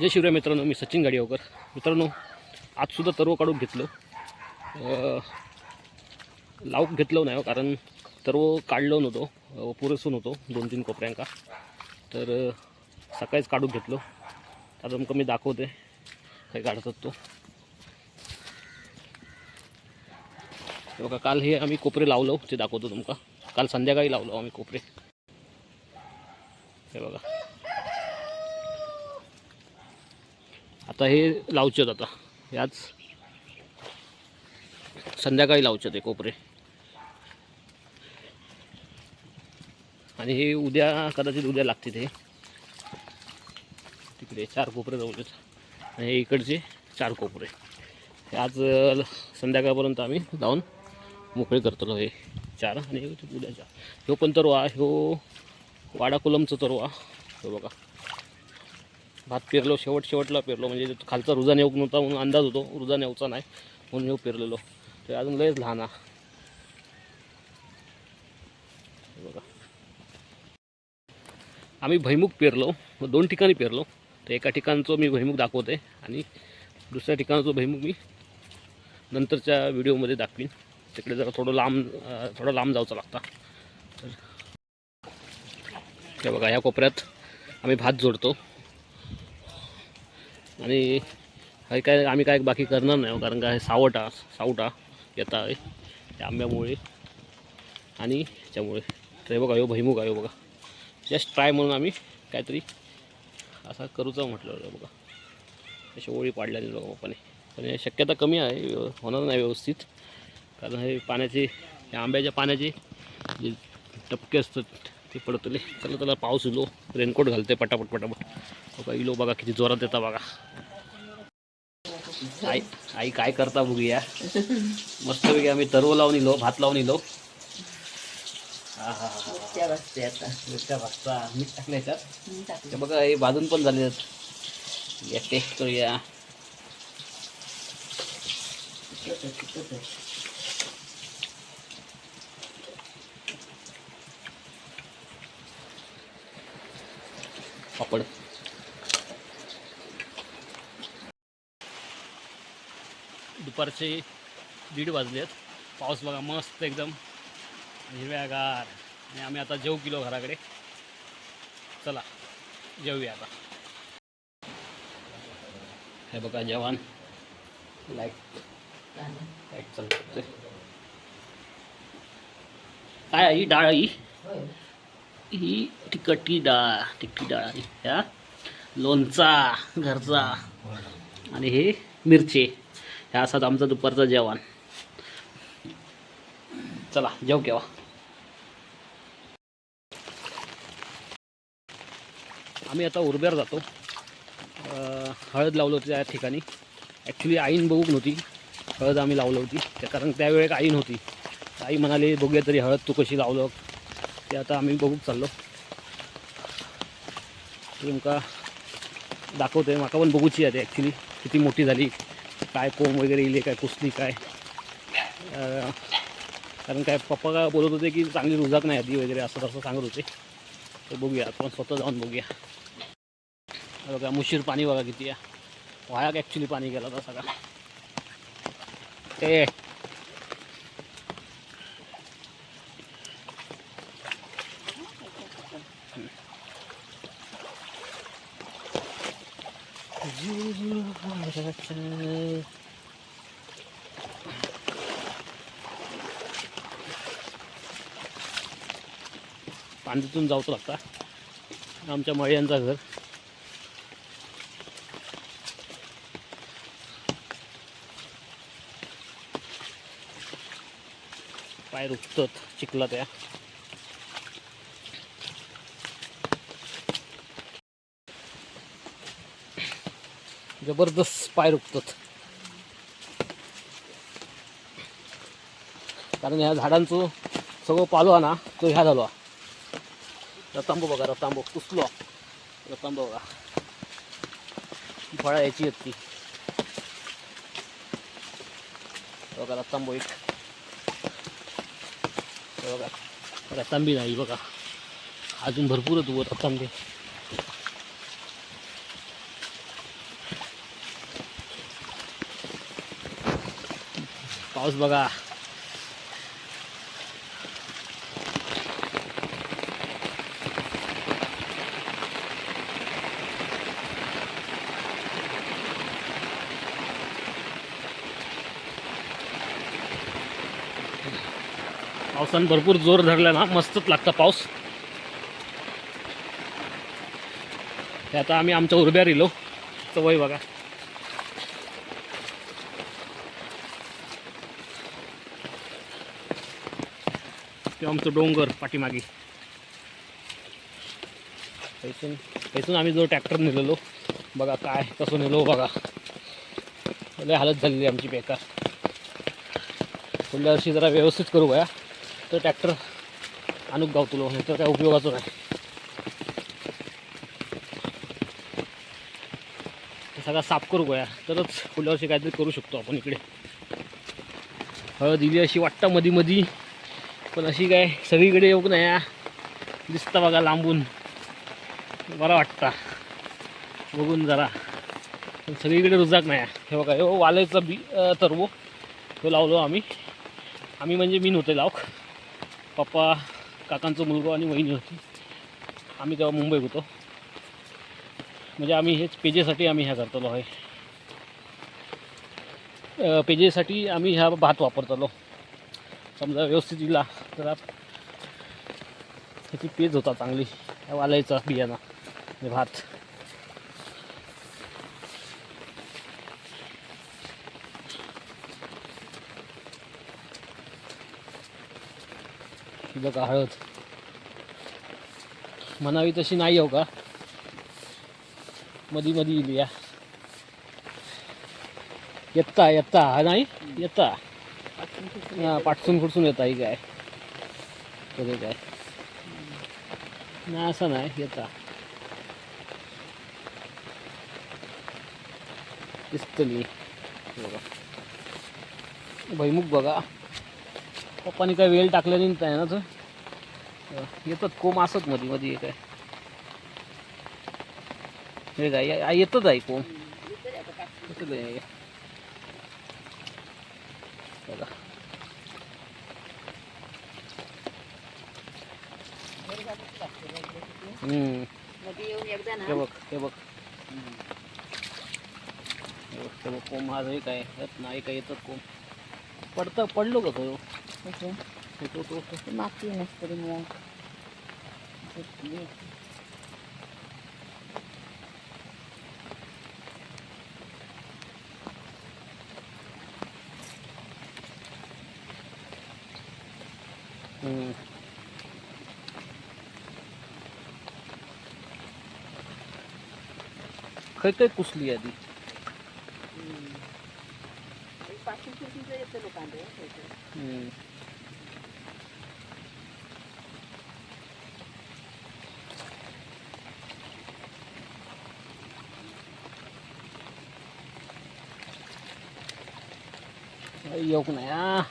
जय शिवराय मित्रांनो मी सचिन गाडीवकर. मित्रांनो आजसुद्धा तरव काढून घेतलं. लावूक घेतलं नाही हो, कारण तरव काढलं नव्हतो पुरेसो पुरेसून होतो दोन तीन कोपऱ्यांका. तर सकाळीच काढून घेतलो. आता तुमका मी दाखवते काय काढतात तो. हे बघा काल हे आम्ही कोपरे लावलो ते दाखवतो तुमका काल संध्याकाळी लावलो आम्ही कोपरे. हे बघा. आता हे लावचे आता. याच संध्याकाळी लावचे ते कोपरे. आणि हे उद्या कदाचित उद्या लागतील ते तिकडे चार कोपरे लावलेत आणि हे इकडचे चार कोपरे. आज संध्याकाळपर्यंत आम्ही लावून मोकळे करतो हे चार आणि उद्या चार ह्यो पण तरवा ह्यो वाडा कोलमचं तरवा. हो बघा. भात पेरलो शेवट शेवटला पेरलो. म्हणजे खालचा रुजान येऊक नव्हता म्हणून अंदाज होतो. रुजान येऊचा नाही म्हणून येऊ पेरलेलो. ते अजून लयच लहान हा बघा. आम्ही भैमुख पेरलो. दोन ठिकाणी पेरलो. तर एका ठिकाणचं मी भैमुख दाखवते आणि दुसऱ्या ठिकाणचं भैमुख मी नंतरच्या व्हिडिओमध्ये दाखवीन. तिकडे जरा थोडं लांब थोडं लांब जावचा लागता. तर बघा ह्या कोपऱ्यात आम्ही भात जोडतो. आणि हे काय आम्ही काय बाकी करणार नाही हो, कारण हे सावटा सावटा येता आहे त्या आंब्यामुळे. आणि त्यामुळे तर बघा यो भैमुख आहे बघा. जस्ट ट्राय म्हणून आम्ही काहीतरी असा करूचा म्हटलं बघा. अशी ओळी पाडल्या बघा पप्पाने. पण शक्यता कमी आहे व्यव- होणार नाही व्यवस्थित. कारण हे पाण्याचे या आंब्याच्या पाण्याचे जे टपके असतात ते पडतले चला त्याला पाऊस इलो रेनकोट घालते पटापट पटापट. बघा इलो बघा किती जोरात येता बघा. आई आई काय करता बघूया मस्तपैकी आम्ही तरव लावून इलो भात लावून इलो. हा हा हा त्या वाजते आता. मिरच्या भाजता. मीठ टाकलं याच्यात टाकलं. ते बघा हे बाजून पण झाले या टेस्ट करूया तिखट आहे, तिखट आहे. पापड. दुपारचे दीड वाजले आहेत पाऊस बघा मस्त एकदम. हिरव्यागार. आणि आम्ही आता जेव किलो घराकडे. चला जेऊया आता. हे बघा जवान लाइट लाइट चालू. काय आई? डाळ आई? ही तिखटी डाळ तिखटी डाळ ह्या. लोणचा घरचा. आणि हे मिरचे. ह्या असतात आमचं दुपारचं जेवण. चला जेव केव्हा. आम्ही आता उरब्यावर जातो. हळद लावलं होती त्या ठिकाणी. ॲक्च्युली आईन बघूक नव्हती. हळद आम्ही लावलं होती. त्या कारण त्यावेळेक आईन होती. आई म्हणाली बघूया तरी हळद तू कशी लावलं ते आता आम्ही बघूक चाललो. तुमका दाखवते माका पण बघूची आहे ॲक्च्युली किती मोठी झाली. काय कोंब वगैरे इले काय कुसली काय. कारण काय पप्पा काय बोलत होते की चांगली रुजाक नाही आधी वगैरे असं तसं सांगत होते. तर बघूया आपण स्वतः जाऊन बघूया. बघा मुशीर पाणी बघा किती आहे. वायाक ॲक्च्युली पाणी गेला होता सगळा. ते पांडीतून जावतो लागता. आमच्या मळ्यांचा घर. पाय रुखतात चिखला त्या जबरदस्त पाय रुखतात कारण ह्या झाडांचं सगळं पालो ना तो ह्या झालो हा. रतांबो बघा रतांबो कुसलो रतांबो बघा. फळा याची आहेत ती. बघा रतांबो एक. बघा रतांबी नाही बघा. अजून भरपूर आहेत वर पाऊस बघा. पावसानं भरपूर जोर धरला ना. मस्तच लागतं पाऊस. ते आता आम्ही आमच्या उरब्यावर रिलो सवय बघा. ते आमचं डोंगर पाठीमागे. पैसून पैसून आम्ही जो ट्रॅक्टर नेलेलो बघा काय कसं नेलो बघा. लय हालत झालेली आमची बेकार. पुढल्या वर्षी जरा व्यवस्थित करू बया तर ट्रॅक्टर आणूक गावतलो नाही तर काय उपयोगाचं नाही. सगळा साफ करू गया तरच पुढल्या वर्षी काहीतरी करू शकतो आपण इकडे. हळद दिली अशी वाटतं मधी मधी पण अशी काय सगळीकडे येऊ नाही हा. दिसतं बघा लांबून. बरा वाटता. बघून जरा. पण सगळीकडे रुजाक नाही हा. हे बघा हो वालायचा बी तरवो तो लावलो आम्ही. आम्ही म्हणजे मी नव्हते लावक. पप्पा काकांचं मुलगा आणि वहिनी होती. आम्ही तेव्हा मुंबईत होतो. म्हणजे आम्ही हेच पेजेसाठी आम्ही ह्या करतलो आहे. पेजेसाठी आम्ही ह्या भात वापरतलो. समजा व्यवस्थित दिला तर आप- ह्याची पेज होता चांगली ह्या वालायचा बियाणा आणि भात. बघा हळद. म्हणावी तशी नाही हो का? मधी मधी इली या. येत्ता येत्ता हा नाही? येत्ता. हा पाठसून खुडसून येता ही काय? कधी काय? नाही असं नाही येता. दिसतली बघा. भैमुख बघा. पप्पानी काय वेळ टाकल्या नाही आहे ना तर? येतात कोंब असत मध्ये मध्ये काय हे काय येतच आहे कोंब. येतच आहे. बघा हम्म. मध्ये येऊन एकदा हे ना बघ हे बघ हे बघ कोंब हे काय येत नाही काय येतात कोंब पडतं पडलो का तो? तो- तो- तो- तो. ते मागची नसतरी मुळा हम्म. खय खय कुसली आधी? येऊक योग नाही हा?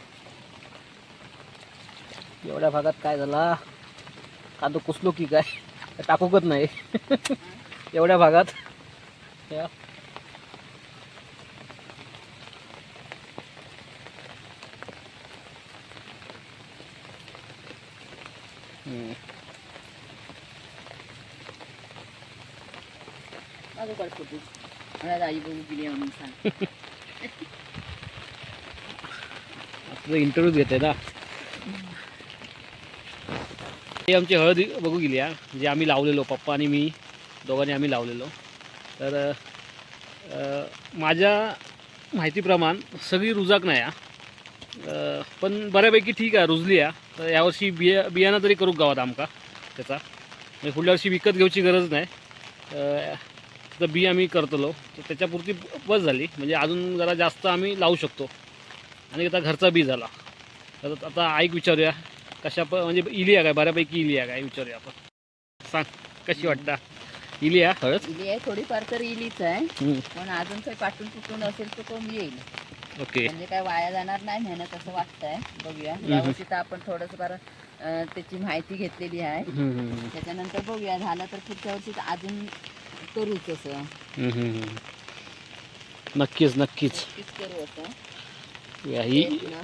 एवढ्या भागात काय झाला? कांदो कुसलो की काय? टाकूकच नाही. एवढ्या भागात. या. हम्म. माझं काढतो तू मला आई बघू गेली म्हणून सांग तुझा इंटरव्ह्यू घेते ना हे आमची हळद बघू गेली जे आम्ही लावलेलो पप्पा आणि मी दोघांनी आम्ही लावलेलो तर माझ्या माहितीप्रमाण सगळी रुजाक नाही हा. पण बऱ्यापैकी ठीक आहे रुजली आहे. तर यावर्षी बिया बियाणं तरी करू गावात आमका त्याचा. म्हणजे पुढल्या वर्षी विकत घेऊची गरज नाही. तर बी आम्ही करतलो. तर त्याच्यापुरती बस झाली. म्हणजे अजून जरा जास्त आम्ही लावू शकतो. आणि आता घरचा बी झाला. तर आता ऐक विचारूया. कशा प म्हणजे इली आहे काय? बऱ्यापैकी इली आहे काय? विचारूया आपण. सांग कशी वाटता? इली आहे हळद? इली आहे थोडीफार तर इलीच आहे. हम्म, पण अजून काही पाठून तुटून असेल तर तो येईल ओके. म्हणजे काय वाया जाणार नाही मेहनत असं वाटतंय. बघूया. यावर्षी तर आपण थोडंसं अं, त्याची माहिती घेतलेली आहे. हम्म, हम्म, हम्म, त्याच्यानंतर बघूया. झालं तर पुढच्या वर्षी तर अजून करूच असं. हम्म, हम्म, हम्म. नक्कीच नक्कीच. नक्कीच करू असं. या ही तेच ना.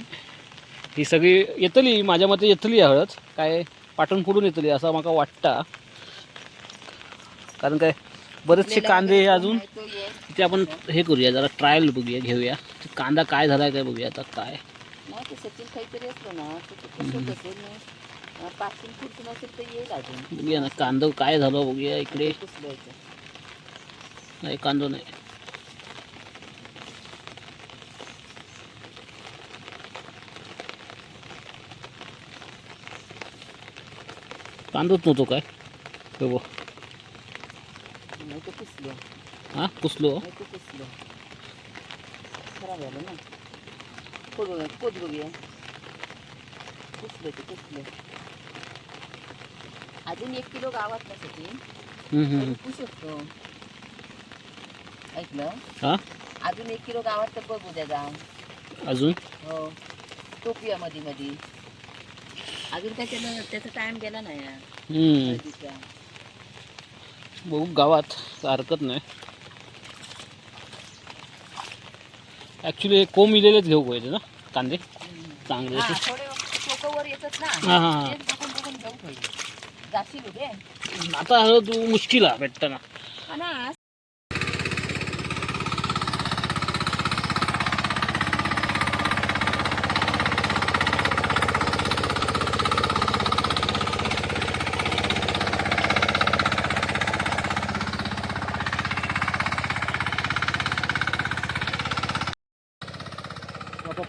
ही सगळी येतली माझ्या मते येतली हळद. काय पाठून पुढून येतली असं म्हाका वाटता. कारण काय बरेचसे आपल्याला कांदे हे वगैरे अजून कोण आहे तो ये. तिथे आपण हे करूया जरा ट्रायल बघूया घेऊया. ते कांदा काय झालाय काय बघूया आता काय. नाही ते सचिन काहीतरी असलं ना तर ते कसं असेल ना अं, पासून खुर्चून असेल तर येईल अजून. बघूया ना कांदा काय झालं बघूया इकडे. पुसल्याचं नाही कांदो नाही. कांदोच नव्हतो काय? हे बघ. नाही तर पुसलं हा? पुसलो? खराब झालं ना. पोट बघूया पोट बघूया पुसलं ते पुसलं. अजून एक किलो गावात ऐकलं? हा? अजून एक किलो गावात तर बघू द्या जा. अजून? हो. टोपिया मध्ये मध्ये अजून काय त्याला त्याचा टाइम गेला नाही. बघू गावात हरकत नाही. ॲक्च्युली हे कोंब इलेलेच घेऊ पाहिजे ना कांदे? चांगले हा, हा, आता हळद मुश्किल आहे भेटताना ना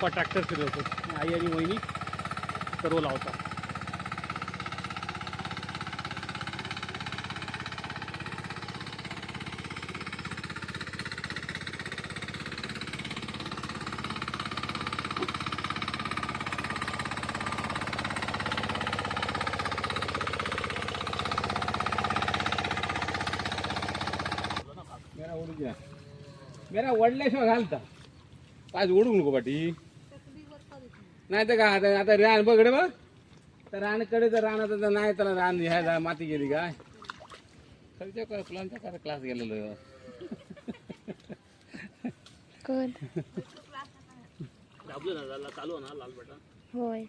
पप्पा ट्रॅक्टर फिरवतो. आई आणि वहिनी सर्व लावतात. मेरा वडल्याशिवाय घालता. आज ओढू नको पाठी नाही तर का आता आता रान बघडे बघ. तर रानकडे तर रान आता नाही त्याला रान ह्या माती गेली काय खर्च्या कर फुलांचा कर क्लास गेलेलो कोण? दाबलं ना झाला चालू ना लाल बटन? होय.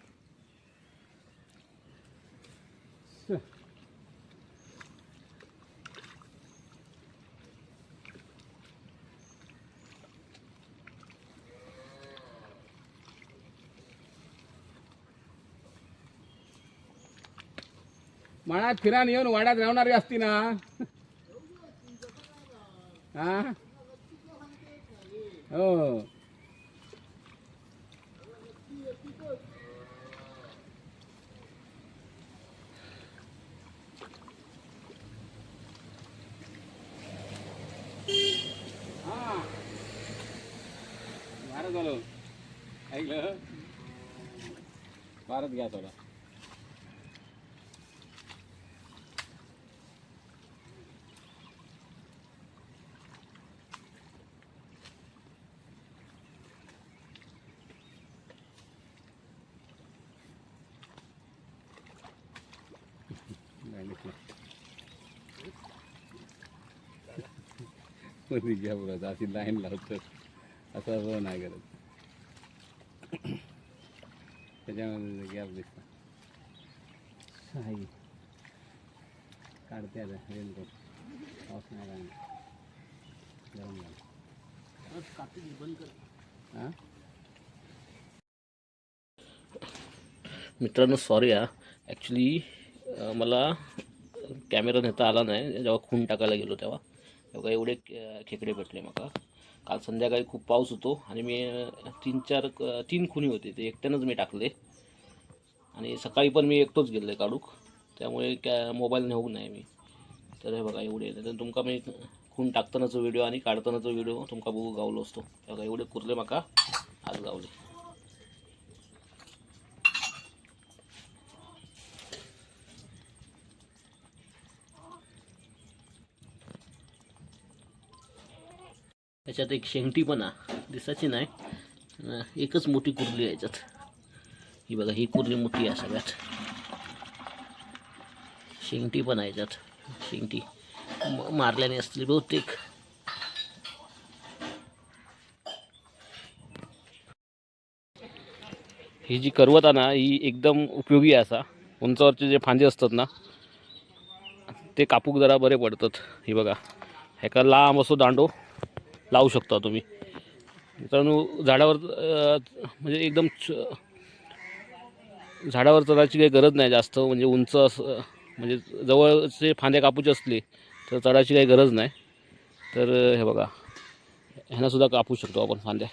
मळात फिरान येऊन वाड्यात राहणारी असती ना. हा. हो. भारत झालो. ऐकलं? भारत घ्या थोडा. मध्ये घ्या बघा अशी लाईन लावतात असं असं नाही करत. त्याच्यामध्ये गॅप दिसता. साई. काढते आता रेनकोट पाऊस नाही लागणार गरम झालं हां मित्रांनो सॉरी हा. ॲक्च्युली मला कॅमेरा नेता आला नाही. जेव्हा खून टाकायला गेलो तेव्हा. तेव्हा एवढे खेकडे भेटले मला. काल संध्याकाळी खूप पाऊस होतो आणि मी तीन चार तीन खुनी होते ते एकट्यानंच मी टाकले. आणि सकाळी पण मी एकटोच गेले काढूक त्यामुळे कॅ मोबाईल नेऊ नाही मी. तर हे बघा एवढे तर तुमका मी खून टाकतानाचा व्हिडिओ आणि काढतानाचा व्हिडिओ तुमका बघू गावलो असतो. बघा एवढे कुरले माका. आज गावले. त्याच्यात एक शेंगटी पण आहे दिसायची नाही. एकच मोठी कुर्ली आहे याच्यात. ही बघा ही कुर्ली मोठी आहे सगळ्यात. शेंगटी पण आहे याच्यात. शेंगटी. म- मारल्याने असली बहुतेक. ही जी करवत आहे ना ही एकदम उपयोगी आहे असा. उंचावरचे जे फांदे असतात ना ते कापूक जरा बरे पडतात. ही बघा. ह्याका लांब असो दांडो लावू शकता तुम्ही. मित्रांनो झाडावर म्हणजे एकदम च- झाडावर चढायची काही गरज नाही जास्त. म्हणजे उंच असं म्हणजे जवळचे फांदे कापूचे असले तर चढायची काही गरज नाही. तर हे बघा ह्यांनासुद्धा कापू शकतो आपण फांद्या.